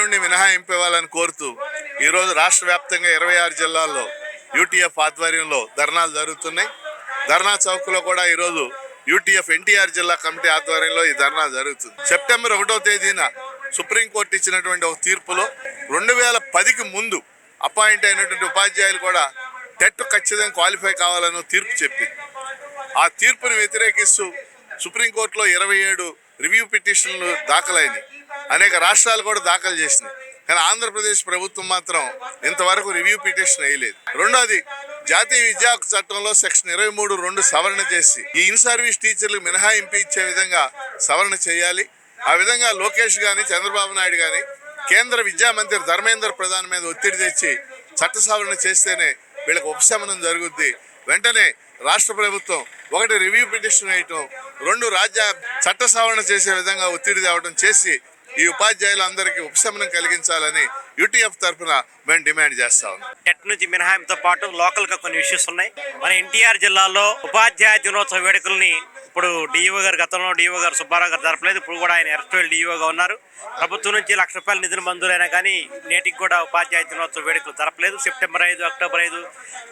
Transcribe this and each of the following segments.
నుండి మినహాయింపు ఇవ్వాలని కోరుతూ ఈరోజు రాష్ట్ర వ్యాప్తంగా ఇరవై ఆరు జిల్లాల్లో యూటీఎఫ్ ఆధ్వర్యంలో ధర్నాలు జరుగుతున్నాయి. ధర్నా చౌక్లో కూడా ఈరోజు యూటీఎఫ్ ఎన్టీఆర్ జిల్లా కమిటీ ఆధ్వర్యంలో ఈ ధర్నా జరుగుతుంది. సెప్టెంబర్ ఒకటో తేదీన సుప్రీంకోర్టు ఇచ్చినటువంటి ఒక తీర్పులో రెండు వేల పదికి ముందు అపాయింట్ అయినటువంటి ఉపాధ్యాయులు కూడా టెట్ ఖచ్చితంగా క్వాలిఫై కావాలని తీర్పు చెప్పింది. ఆ తీర్పును వ్యతిరేకిస్తూ సుప్రీంకోర్టులో ఇరవై ఏడు రివ్యూ పిటిషన్లు దాఖలైంది అనేక రాష్ట్రాలు కూడా దాఖలు చేసినాయి. కానీ ఆంధ్రప్రదేశ్ ప్రభుత్వం మాత్రం ఇంతవరకు రివ్యూ పిటిషన్ వేయలేదు. రెండోది జాతీయ విద్యా చట్టంలో సెక్షన్ ఇరవై మూడు రెండు సవరణ చేసి ఈ ఇన్ సర్వీస్ టీచర్లు మినహాయింపు ఇచ్చే విధంగా సవరణ చేయాలి. ఆ విధంగా లోకేష్ కానీ చంద్రబాబు నాయుడు కానీ కేంద్ర విద్యా మంత్రి ధర్మేంద్ర ప్రధాన్ మీద ఒత్తిడి తెచ్చి చట్ట సవరణ చేస్తేనే వీళ్ళకి ఉపశమనం జరుగుద్ది. వెంటనే రాష్ట్ర ప్రభుత్వం ఒకటి రివ్యూ పిటిషన్ వేయటం రెండు రాజ్య చట్ట సవరణ చేసే విధంగా ఒత్తిడి తేవడం చేసి ఈ ఉపాధ్యాయులందరికీ ఉపశమనం కలిగించాలని యూటీఎఫ్ తరఫున మేము డిమాండ్ చేస్తాం టెట్ నుంచి మినహాయింపుతో పాటు లోకల్గా కొన్ని ఇష్యూస్ ఉన్నాయి. మన ఎన్టీఆర్ జిల్లాలో ఉపాధ్యాయ దినోత్సవ వేడుకల్ని ఇప్పుడు డిఈఓ గారు గతంలో డిఈఓ గారు సుబ్బారావు గారు జరపలేదు ఇప్పుడు కూడా ఆయన ఎర్స్టోల్ డిఈఓగా ఉన్నారు. ప్రభుత్వం నుంచి లక్ష రూపాయల నిధులు మంజూరైనా కానీ నేటికి కూడా ఉపాధ్యాయ దినోత్సవ వేడుకలు జరపలేదు. సెప్టెంబర్ ఐదు అక్టోబర్ ఐదు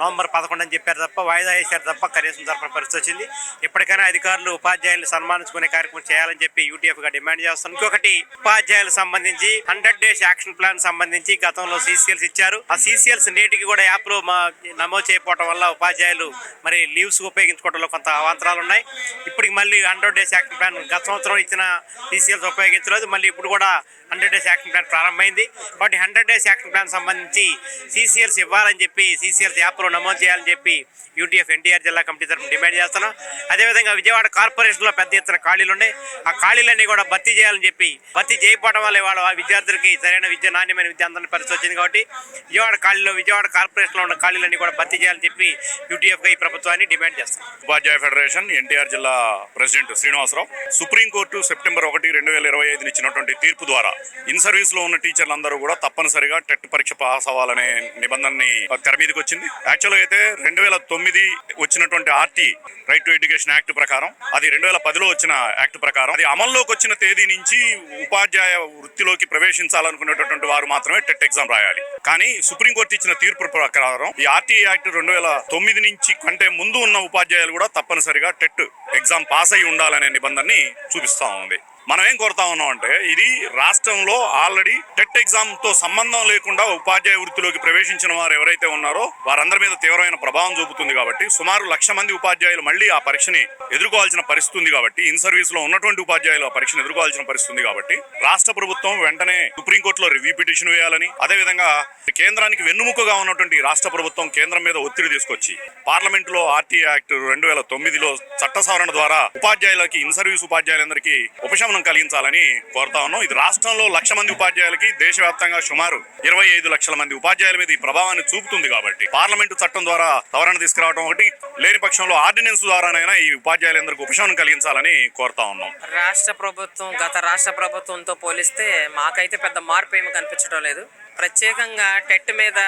నవంబర్ పదకొండు అని చెప్పారు తప్ప వాయిదా వేశారు తప్ప కనీసం జరపని పరిస్థితి వచ్చింది. ఇప్పటికైనా అధికారులు ఉపాధ్యాయులు సన్మానించుకునే కార్యక్రమం చేయాలని చెప్పి యూటీఎఫ్గా డిమాండ్ చేస్తాం ఇంకొకటి ఉపాధ్యాయులకు సంబంధించి హండ్రెడ్ డేస్ యాక్షన్ ప్లాన్ సంబంధించి గతంలో సీసీఎల్స్ ఇచ్చారు. ఆ సీసీఎల్స్ నేటికి కూడా యాప్లో మా నమోదు చేయకపోవడం వల్ల ఉపాధ్యాయులు మరి లీవ్స్ ఉపయోగించుకోవడంలో కొంత అవాంతరాలు ఉన్నాయి. ఇప్పటికి మళ్ళీ హండ్రెడ్ డేస్ యాక్షన్ ప్లాన్ గత సంవత్సరం ఇచ్చిన సీసీఎల్స్ ఉపయోగించలేదు. మళ్ళీ ఇప్పుడు కూడా కూడా హండ్రెడ్ డేస్ యాక్షన్ ప్లాన్ ప్రారంభమైంది. కాబట్టి హండ్రెడ్ డేస్ యాక్షన్ ప్లాన్ సంబంధించి సీసీఎల్స్ ఇవ్వాలని చెప్పి సీసీఎల్స్ యాప్లో నమోదు చేయాలని చెప్పి యూటీఎఫ్ ఎన్టీఆర్ జిల్లా కమిటీ తరఫున డిమాండ్ చేస్తున్నాం. అదేవిధంగా విజయవాడ కార్పొరేషన్లో పెద్ద ఎత్తున ఖాళీలు ఉన్నాయి. ఆ ఖాళీలన్నీ కూడా భర్తీ చేయాలని చెప్పి భర్తీ చేయకపోవడం వల్ల వాళ్ళ విద్యార్థులకి సరైన విద్య నాణ్యమైన విద్య అందరిని పరిస్థితి వచ్చింది కాబట్టి విజయవాడ ఖాళీలో విజయవాడ కార్పొరేషన్లో ఉన్న ఖాళీలన్నీ కూడా భర్తీ చేయాలని చెప్పి యూటీఎఫ్గా ఈ ప్రభుత్వాన్ని డిమాండ్ చేస్తాం ఉపాధ్యాయ ఫెడరేషన్ ఎన్టీఆర్ జిల్లా ప్రెసిడెంట్ శ్రీనివాసరావు సుప్రీంకోర్టు సెప్టెంబర్ ఒకటి రెండు వేల ఇరవై ఐదున ఇచ్చినటువంటి తీర్పు ద్వారా ఇన్ సర్వీస్లో ఉన్న టీచర్లందరూ కూడా తప్పనిసరిగా టెట్ పరీక్ష పాస్ అవ్వాలనే నిబంధనని తెర మీదకి వచ్చింది. యాక్చువల్ అయితే రెండు వేల తొమ్మిది వచ్చినటువంటి RT right to education act ప్రకారం అది రెండు వేల పదిలో వచ్చిన యాక్ట్ ప్రకారం అది అమల్లోకి వచ్చిన తేదీ నుంచి ఉపాధ్యాయ వృత్తిలోకి ప్రవేశించాలనుకునేటటువంటి వారు మాత్రమే టెట్ ఎగ్జామ్ రాయాలి. కానీ సుప్రీంకోర్టు ఇచ్చిన తీర్పు ప్రకారం ఈ ఆర్టీ యాక్ట్ రెండు వేల తొమ్మిది నుంచి కంటే ముందు ఉన్న ఉపాధ్యాయులు కూడా తప్పనిసరిగా టెట్ ఎగ్జామ్ పాస్ అయి ఉండాలనే నిబంధనని చూపిస్తా ఉంది. మనం ఏం కోరుతా ఉన్నాం అంటే ఇది రాష్ట్రంలో ఆల్రెడీ టెట్ ఎగ్జామ్తో సంబంధం లేకుండా ఉపాధ్యాయ వృత్తిలోకి ప్రవేశించిన వారు ఎవరైతే ఉన్నారో వారందరి మీద తీవ్రమైన ప్రభావం చూపుతుంది కాబట్టి సుమారు లక్ష మంది ఉపాధ్యాయులు మళ్ళీ ఆ పరీక్షని ఎదుర్కోవాల్సిన పరిస్థితి ఉంది కాబట్టి ఇన్ సర్వీస్లో ఉన్నటువంటి ఉపాధ్యాయులు ఆ పరీక్షను ఎదుర్కోవాల్సిన పరిస్థితి ఉంది కాబట్టి రాష్ట్ర ప్రభుత్వం వెంటనే సుప్రీంకోర్టులో రివ్యూ పిటిషన్ వేయాలని అదేవిధంగా కేంద్రానికి వెన్నుముకగా ఉన్నటువంటి రాష్ట్ర ప్రభుత్వం కేంద్రం మీద ఒత్తిడి తీసుకొచ్చి పార్లమెంట్లో ఆర్టీ యాక్ట్ రెండు వేల తొమ్మిదిలో చట్ట సవరణ ద్వారా ఉపాధ్యాయులకి ఇన్ సర్వీస్ ఉపాధ్యాయులందరికీ ఉపశమనం కలిగించాలని కోరుతా ఉన్నాం. ఇది రాష్ట్రంలో లక్ష మంది ఉపాధ్యాయులకి దేశవ్యాప్తంగా సుమారు ఇరవై ఐదు లక్షల మంది ఉపాధ్యాయుల మీద ఈ ప్రభావాన్ని చూపుతుంది కాబట్టి పార్లమెంటు చట్టం ద్వారా సవరణ తీసుకురావడం ఒకటి లేని పక్షంలో ఆర్డినెన్స్ ద్వారానైనా ఈ ఉపాధ్యాయులందరికీ ఉపశమనం కలిగించాలని కోరుతా ఉన్నాం. రాష్ట్ర ప్రభుత్వం గత రాష్ట్ర ప్రభుత్వంతో పోలిస్తే మాకైతే పెద్ద మార్పు ఏమి కనిపించడం లేదు. ప్రత్యేకంగా టెట్ మీద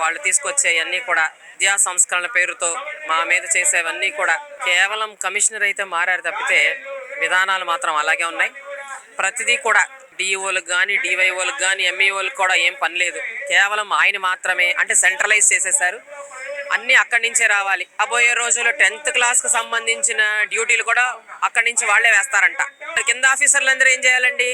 వాళ్ళు తీసుకొచ్చేవన్నీ కూడా విద్యా సంస్కరణ పేరుతో మా మీద చేసేవన్నీ కూడా కేవలం కమిషనర్ అయితే మారారు తప్పితే విధానాలు మాత్రం అలాగే ఉన్నాయి. ప్రతిదీ కూడా డిఈఓలకు కానీ డివైఓలకు కానీ ఎంఈఓలకు కూడా ఏం పని లేదు. కేవలం ఆయన మాత్రమే అంటే సెంట్రలైజ్ చేసేసారు. అన్నీ అక్కడి నుంచే రావాలి. రాబోయే రోజుల్లో టెన్త్ క్లాస్కి సంబంధించిన డ్యూటీలు కూడా అక్కడి నుంచి వాళ్ళే వేస్తారంట. కింద ఆఫీసర్లు అందరూ ఏం చేయాలండి?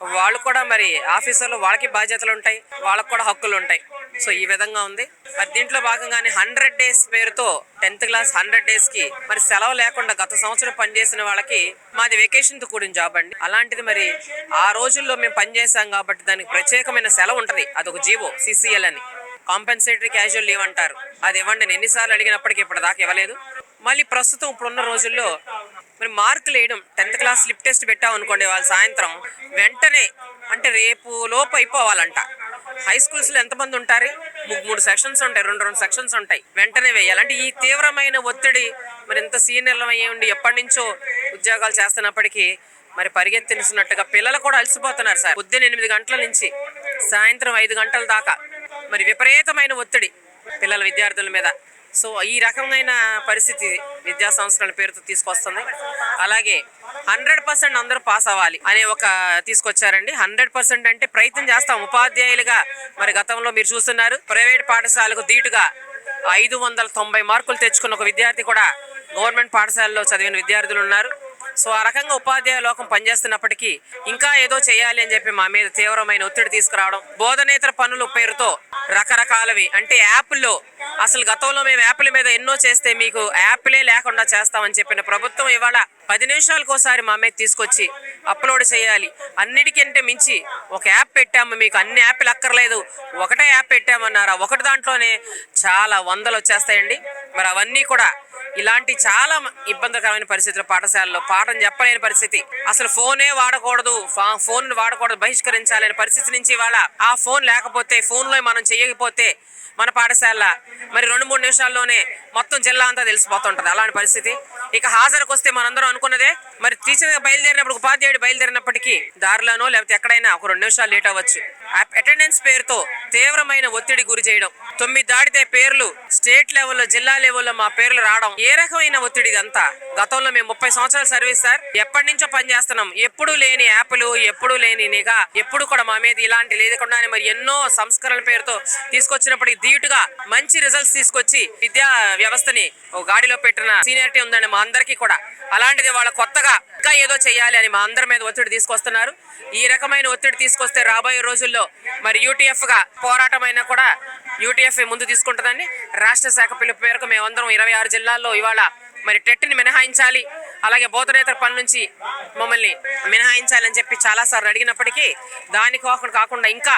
వాళ్ళు కూడా మరి ఆఫీసర్లు వాళ్ళకి బాధ్యతలు ఉంటాయి వాళ్ళకి కూడా హక్కులు ఉంటాయి. సో ఈ విధంగా ఉంది. మరి దీంట్లో భాగంగానే హండ్రెడ్ డేస్ పేరుతో టెన్త్ క్లాస్ హండ్రెడ్ డేస్కి మరి సెలవు లేకుండా గత సంవత్సరం పనిచేసిన వాళ్ళకి మాది వెకేషన్తో కూడిన జాబ్ అండి. అలాంటిది మరి ఆ రోజుల్లో మేము పనిచేసాం కాబట్టి దానికి ప్రత్యేకమైన సెలవు ఉంటుంది. అదొక జీవో సిసిఎల్ అని. కాంపెన్సేటరీ క్యాజువల్ లీవ్ అంటారు. అది ఇవ్వండి. నేను ఎన్నిసార్లు అడిగినప్పటికీ ఇప్పటిదాకా ఇవ్వలేదు. మళ్ళీ ప్రస్తుతం ఇప్పుడున్న రోజుల్లో మరి మార్కులు వేయడం టెన్త్ క్లాస్ స్లిప్ టెస్ట్ పెట్టావు అనుకోండి వాళ్ళు సాయంత్రం వెంటనే అంటే రేపు లోపు అయిపోవాలంట. హై స్కూల్స్లో ఎంతమంది ఉంటారు? మూడు సెక్షన్స్ ఉంటాయి రెండు రెండు సెక్షన్స్ ఉంటాయి. వెంటనే వేయాలి. అంటే ఈ తీవ్రమైన ఒత్తిడి మరి ఇంత సీనియర్లు అయ్యండి ఎప్పటి నుంచో ఉద్యోగాలు చేస్తున్నప్పటికీ మరి పరిగెత్తినట్టుగా పిల్లలు కూడా అలసిపోతున్నారు సార్. పొద్దున్న ఎనిమిది గంటల నుంచి సాయంత్రం ఐదు గంటల దాకా మరి విపరీతమైన ఒత్తిడి పిల్లల విద్యార్థుల మీద. సో ఈ రకమైన పరిస్థితి విద్యా సంస్థల పేరుతో తీసుకొస్తుంది. అలాగే హండ్రెడ్ పర్సెంట్ అందరూ పాస్ అవ్వాలి అనే ఒక తీసుకొచ్చారండి. హండ్రెడ్ పర్సెంట్ అంటే ప్రయత్నం చేస్తాం. ఉపాధ్యాయులుగా మరి గతంలో మీరు చూస్తున్నారు. ప్రైవేట్ పాఠశాలకు ధీటుగా ఐదు వందల తొంభై మార్కులు తెచ్చుకున్న ఒక విద్యార్థి కూడా గవర్నమెంట్ పాఠశాలలో చదివిన విద్యార్థులు ఉన్నారు. సో ఆ రకంగా ఉపాధ్యాయ లోకం పనిచేస్తున్నప్పటికీ ఇంకా ఏదో చేయాలి అని చెప్పి మా మీద తీవ్రమైన ఒత్తిడి తీసుకురావడం బోధనేతర పనుల పేరుతో రకరకాలవి. అంటే యాప్లో అసలు గతంలో మేము యాప్ల మీద ఎన్నో చేస్తే మీకు యాప్లే లేకుండా చేస్తామని చెప్పిన ప్రభుత్వం ఇవాళ పది నిమిషాలకు ఒకసారి మా మీద తీసుకొచ్చి అప్లోడ్ చేయాలి. అన్నిటికంటే మించి ఒక యాప్ పెట్టాము. మీకు అన్ని యాప్లు అక్కర్లేదు. ఒకటే యాప్ పెట్టామన్నారు? ఒకటి దాంట్లోనే చాలా వందలు వచ్చేస్తాయండి. మరి అవన్నీ కూడా ఇలాంటి చాలా ఇబ్బందికరమైన పరిస్థితులు పాఠశాలలో. పాఠం చెప్పలేని పరిస్థితి. అసలు ఫోనే వాడకూడదు. ఫా- ఫోన్ వాడకూడదు. బహిష్కరించాలనే పరిస్థితి నుంచి ఇవాళ ఆ ఫోన్ లేకపోతే ఫోన్లో మనం చేయకపోతే మన పాఠశాల. మరి రెండు మూడు నిమిషాల్లోనే మొత్తం జిల్లా అంతా తెలిసిపోతుంటది. అలాంటి పరిస్థితి. ఇక హాజరుకు వస్తే మనందరం అనుకున్నదే. మరి టీచర్ బయలుదేరినప్పుడు ఉపాధ్యాయుడు బయలుదేరినప్పటికీ దారిలోనో లేకపోతే ఎక్కడైనా ఒక రెండు నిమిషాలు లేట్ అవ్వచ్చు. అటెండెన్స్ పేరుతో తీవ్రమైన ఒత్తిడి గురి చేయడం తొమ్మిది దాటితే పేర్లు స్టేట్ లెవెల్లో జిల్లా లెవెల్లో మా పేర్లు రావడం ఏ రకమైన ఒత్తిడి ఇదంతా? గతంలో మేము ముప్పై సంవత్సరాల సర్వీస్ సార్. ఎప్పటి నుంచో పనిచేస్తున్నాం ఎప్పుడు లేని యాప్లు ఎప్పుడు లేని నిఘా ఎప్పుడు కూడా మా మీద ఇలాంటి లేకుండానే మరి ఎన్నో సంస్కరణల పేరుతో తీసుకొచ్చినప్పటికీ ధీటుగా మంచి రిజల్ట్స్ తీసుకొచ్చి విద్యా వ్యవస్థని ఓ గాడిలో పెట్టిన సీనియారిటీ ఉందండి మా అందరికీ కూడా. అలాంటిది వాళ్ళ కొత్తగా ఇంకా ఏదో చేయాలి అని మా అందరి మీద ఒత్తిడి తీసుకొస్తున్నారు. ఈ రకమైన ఒత్తిడి తీసుకొస్తే రాబోయే రోజుల్లో మరి యూటీఎఫ్గా పోరాటం అయినా కూడా యూటీఎఫ్ ముందు తీసుకుంటుందని రాష్ట్ర శాఖ పిలుపు మేరకు మేమందరం ఇరవై ఆరు జిల్లాల్లో ఇవాళ మరి టెట్ని మినహాయించాలి. అలాగే బోధనేతర పని నుంచి మమ్మల్ని మినహాయించాలని చెప్పి చాలాసార్లు అడిగినప్పటికీ దాని కాకుండా కాకుండా ఇంకా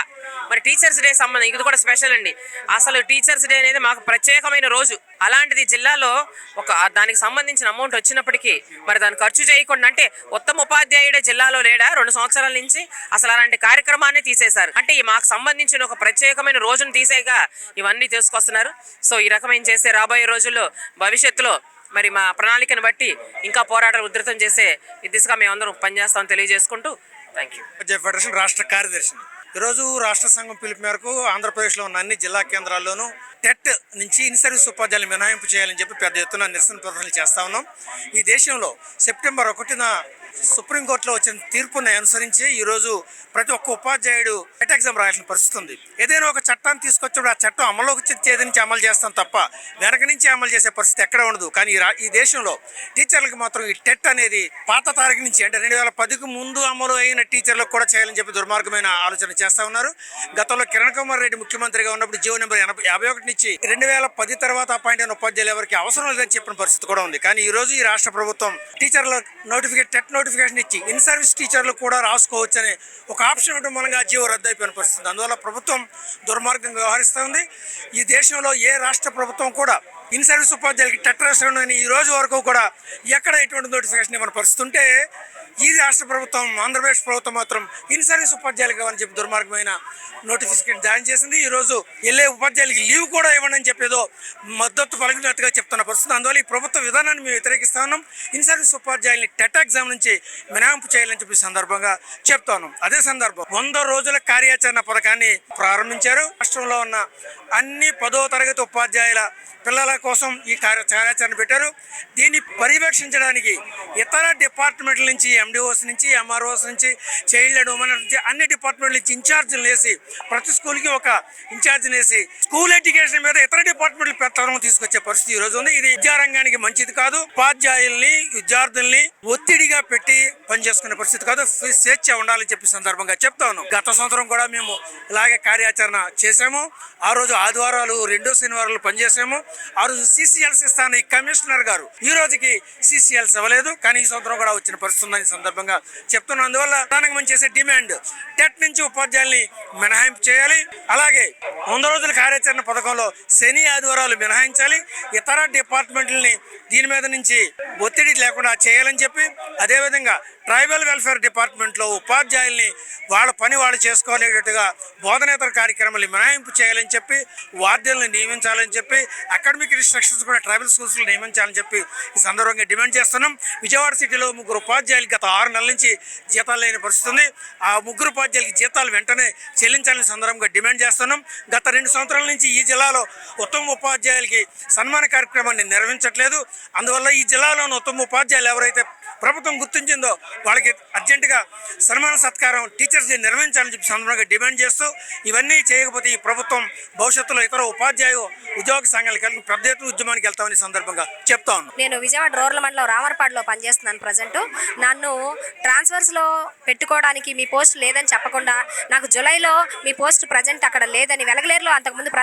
మరి టీచర్స్ డే సంబంధం ఇది కూడా స్పెషల్ అండి. అసలు టీచర్స్ డే అనేది మాకు ప్రత్యేకమైన రోజు. అలాంటిది జిల్లాలో ఒక దానికి సంబంధించిన అమౌంట్ వచ్చినప్పటికీ మరి దాన్ని ఖర్చు చేయకుండా అంటే ఉత్తమ ఉపాధ్యాయుడే జిల్లాలో లేడా? రెండు సంవత్సరాల నుంచి అసలు అలాంటి కార్యక్రమాన్ని తీసేశారు. అంటే ఈ మాకు సంబంధించిన ఒక ప్రత్యేకమైన రోజును తీసేగా ఇవన్నీ తీసుకొస్తున్నారు. సో ఈ రకమైన చేస్తే రాబోయే రోజుల్లో భవిష్యత్తులో మరి మా ప్రణాళికను బట్టి ఇంకా పోరాటాలు ఉధృతం చేసే ఈ దిశగా మేమందరం పనిచేస్తామని తెలియజేసుకుంటూ థ్యాంక్ యూ ఫెడరేషన్ రాష్ట్ర కార్యదర్శిని. ఈరోజు రాష్ట్ర సంఘం పిలుపు మేరకు ఆంధ్రప్రదేశ్లో ఉన్న అన్ని జిల్లా కేంద్రాల్లోనూ టెట్ నుంచి ఇన్ సర్వీస్ ఉపాధ్యాయులు మినహాయింపు చేయాలని చెప్పి పెద్ద ఎత్తున నిరసన ప్రదర్శనలు చేస్తా ఉన్నాం. ఈ దేశంలో సెప్టెంబర్ ఒకటిన సుప్రీంకోర్టులో వచ్చిన తీర్పుని అనుసరించి ఈరోజు ప్రతి ఒక్క ఉపాధ్యాయుడు టెట్ ఎగ్జామ్ రాయాల్సిన పరిస్థితి ఉంది. ఏదైనా ఒక చట్టాన్ని తీసుకొచ్చినప్పుడు ఆ చట్టం అమలులోకి వచ్చే తేదీ నుంచి అమలు చేస్తాం తప్ప వెనక నుంచి అమలు చేసే పరిస్థితి ఎక్కడ ఉండదు. కానీ ఈ దేశంలో టీచర్లకు మాత్రం ఈ టెట్ అనేది పాత తారీఖు నుంచి అంటే రెండు వేల పదికి ముందు అమలు అయిన టీచర్లకు కూడా చేయాలని చెప్పి దుర్మార్గమైన ఆలోచన చేస్తా ఉన్నారు. గతంలో కిరణ్ కుమార్ రెడ్డి ముఖ్యమంత్రిగా ఉన్నప్పుడు జీవో నెంబర్ ఎనభై యాభై ఒకటి నుంచి రెండు వేల పది తర్వాత అపాయింట్ అయిన ఉపాధ్యాయులు ఎవరికి అవసరం లేదని చెప్పిన పరిస్థితి కూడా ఉంది. కానీ ఈ రోజు ఈ రాష్ట్ర ప్రభుత్వం టీచర్ల నోటిఫికేషన్ టెట్ నోటిఫికేషన్ ఇచ్చి ఇన్ సర్వీస్ టీచర్లు కూడా రాసుకోవచ్చు అనే ఒక ఆప్షన్ ఇవ్వడం మూలంగా జీవో రద్దు అయిపోయిన అందువల్ల ప్రభుత్వం దుర్మార్గంగా వ్యవహరిస్తుంది ఈ దేశంలో ఏ రాష్ట్ర ప్రభుత్వం కూడా ఇన్ సర్వీస్ ఉపాధ్యాయులకి టెట్ అని ఈ రోజు వరకు కూడా ఎక్కడ ఎటువంటి నోటిఫికేషన్ ఇవ్వని పరిస్థితి ఉంటే ఈ రాష్ట్ర ప్రభుత్వం ఆంధ్రప్రదేశ్ ప్రభుత్వం మాత్రం ఇన్ సర్వీస్ ఉపాధ్యాయులకు అని చెప్పి దుర్మార్గమైన నోటిఫికేషన్ జారీ చేసింది. ఈ రోజు వెళ్ళే ఉపాధ్యాయులకి లీవ్ కూడా ఇవ్వండి అని చెప్పేదో మద్దతు పలికినట్టుగా చెప్తున్న పరిస్థితి. అందువల్ల ఈ ప్రభుత్వ విధానాన్ని మేము వ్యతిరేకిస్తా ఉన్నాం. ఇన్ సర్వీస్ ఉపాధ్యాయుల్ని టెట్ ఎగ్జామ్ నుంచి మినహాయింపు చేయాలని చెప్పి సందర్భంగా చెప్తా ఉన్నాం. అదే సందర్భం వంద రోజుల కార్యాచరణ పథకాన్ని ప్రారంభించారు. రాష్ట్రంలో ఉన్న అన్ని పదో తరగతి ఉపాధ్యాయుల పిల్లల కోసం ఈ కార్య కార్యాచరణ పెట్టారు. దీన్ని పర్యవేక్షించడానికి ఇతర డిపార్ట్మెంట్ల నుంచి ఎండిఓస్ నుంచి ఎంఆర్ఓస్ నుంచి చైల్డ్ అండ్ ఉమెన్ నుంచి అన్ని డిపార్ట్మెంట్ల నుంచి ఇన్ఛార్జీలు వేసి ప్రతి స్కూల్కి ఒక ఇన్ఛార్జిని వేసి స్కూల్ ఎడ్యుకేషన్ మీద ఇతర డిపార్ట్మెంట్లు పెత్తనం తీసుకొచ్చే పరిస్థితి ఈ రోజు ఉంది. ఇది విద్యారంగానికి మంచిది కాదు. ఉపాధ్యాయుల్ని విద్యార్థుల్ని ఒత్తిడిగా పెట్టి పనిచేసుకునే పరిస్థితి కాదు. స్వేచ్ఛ ఉండాలని చెప్పి సందర్భంగా చెప్తాను గత సంవత్సరం కూడా మేము ఇలాగే కార్యాచరణ చేసాము ఆ రోజు ఆదివారాలు రెండో శనివారాలు పనిచేసాము ఆ రోజు సిసిఎల్స్ ఇస్తాను ఈ కమిషనర్ గారు. ఈ రోజుకి సిసిఎల్స్ ఇవ్వలేదు కానీ ఈ సంవత్సరం కూడా వచ్చిన పరిస్థితి ఉందని ఈ సందర్భంగా చెప్తున్నాను. అందువల్ల ప్రధానంగా మనం చేసే డిమాండ్ టెట్ నుంచి ఉపాధ్యాయుల్ని మినహాయింపు చేయాలి. అలాగే వంద రోజుల కార్యాచరణ పథకంలో శని ఆదివారాలు మినహాయించాలి. ఇతర డిపార్ట్మెంట్లని దీని మీద నుంచి ఒత్తిడి లేకుండా చేయాలని చెప్పి అదేవిధంగా ట్రైబల్ వెల్ఫేర్ డిపార్ట్మెంట్లో ఉపాధ్యాయుల్ని వాళ్ళ పని వాళ్ళు చేసుకోలేటట్టుగా బోధనేతర కార్యక్రమాలు మినహాయింపు చేయాలని చెప్పి వార్డెన్లు నియమించాలని చెప్పి అకాడమిక్ ఇన్స్ట్రక్షన్స్ కూడా ట్రైబల్ స్కూల్స్లో నియమించాలని చెప్పి ఈ సందర్భంగా డిమాండ్ చేస్తున్నాం. విజయవాడ సిటీలో ముగ్గురు ఉపాధ్యాయులు గత ఆరు నెలల నుంచి జీతాలు లేని పరిస్థితి ఉంది. ఆ ముగ్గురు ఉపాధ్యాయులకి జీతాలు వెంటనే చెల్లించాలని సందర్భంగా డిమాండ్ చేస్తున్నాం. గత రెండు సంవత్సరాల నుంచి ఈ జిల్లాలో ఉత్తమ ఉపాధ్యాయులకి సన్మాన కార్యక్రమాన్ని నిర్వహించట్లేదు. అందువల్ల ఈ జిల్లాలోని ఉత్తమ ఉపాధ్యాయులు ఎవరైతే ప్రభుత్వం గుర్తించిందో వాళ్ళకి అర్జెంటుగా సన్మాన సత్కారం టీచర్స్ డే నిర్వహించాలని చెప్పి సందర్భంగా డిమాండ్ చేస్తూ ఇవన్నీ చేయకపోతే ఈ ప్రభుత్వం భవిష్యత్తులో ఇతర ఉపాధ్యాయ ఉద్యోగ సంఘాలు కలిపి పెద్ద ఎత్తున ఉద్యమానికి వెళ్తామని సందర్భంగా చెప్తా నేను విజయవాడ రూరల్ మండలం రామర్పాడులో పనిచేస్తున్నాను ప్రజెంట్ నన్ను ట్రాన్స్ఫర్స్లో పెట్టుకోవడానికి మీ పోస్ట్ లేదని చెప్పకుండా నాకు జూలైలో మీ పోస్ట్ ప్రజెంట్ అక్కడ లేదని వెలగలేరులో అంతకుముందు ప్ర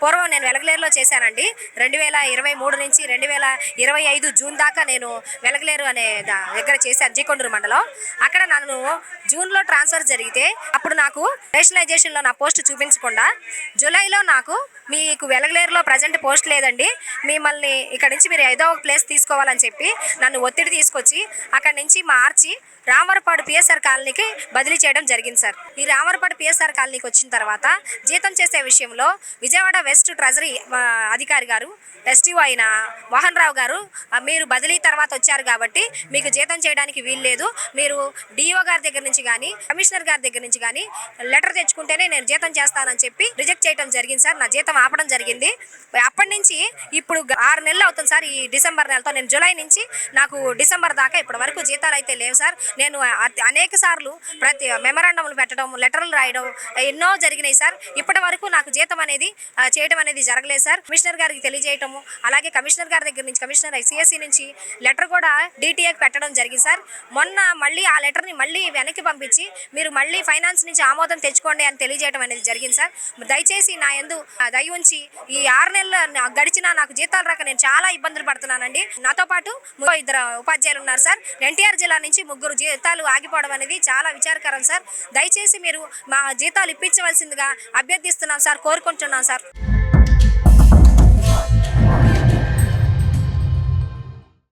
పూర్వం నేను వెలగలేరులో చేశానండి. రెండు వేల ఇరవై మూడు నుంచి రెండు వేల ఇరవై ఐదు జూన్ దాకా నేను వెలగలేరు అనే దా- దగ్గర చేశాను. జీకొండూరు మండలం. అక్కడ నన్ను జూన్లో ట్రాన్స్ఫర్ జరిగితే అప్పుడు నాకు రేషనలైజేషన్లో నా పోస్ట్ చూపించకుండా జూలైలో నాకు మీకు వెలగలేరులో ప్రజెంట్ పోస్ట్ లేదండి. మిమ్మల్ని ఇక్కడ నుంచి మీరు ఏదో ఒక ప్లేస్ తీసుకోవాలని చెప్పి నన్ను ఒత్తిడి తీసుకొచ్చి అక్కడి నుంచి మార్చి రామవరపాడు పిఎస్ఆర్ కాలనీకి బదిలీ చేయడం జరిగింది సార్. ఈ రామవరపాడు పిఎస్ఆర్ కాలనీకి వచ్చిన తర్వాత జీతం చేసే విషయంలో విజయవాడ వెస్ట్ ట్రెజరీ అధికారి గారు ఎస్టీఓ అయిన మోహన్ రావు గారు మీరు బదిలీ తర్వాత వచ్చారు కాబట్టి మీకు జీతం చేయడానికి వీల్లేదు మీరు డిఓ గారి దగ్గర నుంచి కానీ కమిషనర్ గారి దగ్గర నుంచి కానీ లెటర్ తెచ్చుకుంటేనే నేను జీతం చేస్తానని చెప్పి రిజెక్ట్ చేయడం జరిగింది సార్. నా జీతం ఆపడం జరిగింది. అప్పటి నుంచి ఇప్పుడు ఆరు నెలలు అవుతుంది సార్ ఈ డిసెంబర్ నెలతో. నేను జూలై నుంచి నాకు డిసెంబర్ దాకా ఇప్పటి వరకు జీతాలు అయితే లేవు సార్. నేను అనేక సార్లు ప్రతి మెమరాండంలు పెట్టడం లెటర్లు రాయడం ఎన్నో జరిగినాయి సార్. ఇప్పటి వరకు నాకు జీతం అనేది చేయడం అనేది జరగలేదు సార్. కమిషనర్ గారికి తెలియజేయటము అలాగే కమిషనర్ గారి దగ్గర నుంచి కమిషనర్ సిఎస్సి నుంచి లెటర్ కూడా డిటిఏకి పెట్టడం జరిగింది సార్. మొన్న మళ్ళీ ఆ లెటర్ని మళ్ళీ వెనక్కి పంపించి మీరు మళ్ళీ ఫైనాన్స్ నుంచి ఆమోదం తెచ్చుకోండి అని తెలియజేయడం అనేది జరిగింది సార్. దయచేసి నా ఎందు ఆ, ఉంచి ఈ ఆరు నెలలు గడిచినా నాకు జీతాలు రాక నేను చాలా ఇబ్బందులు పడుతున్నానండి. నాతో పాటు ఇద్దరు ఉపాధ్యాయులు ఉన్నారు సార్. ఎన్టీఆర్ జిల్లా నుంచి ముగ్గురు జీతాలు ఆగిపోవడం అనేది చాలా విచారకరం సార్. దయచేసి మీరు మా జీతాలు ఇప్పించవలసిందిగా అభ్యర్థిస్తున్నాం సార్ కోరుకుంటున్నాం సార్.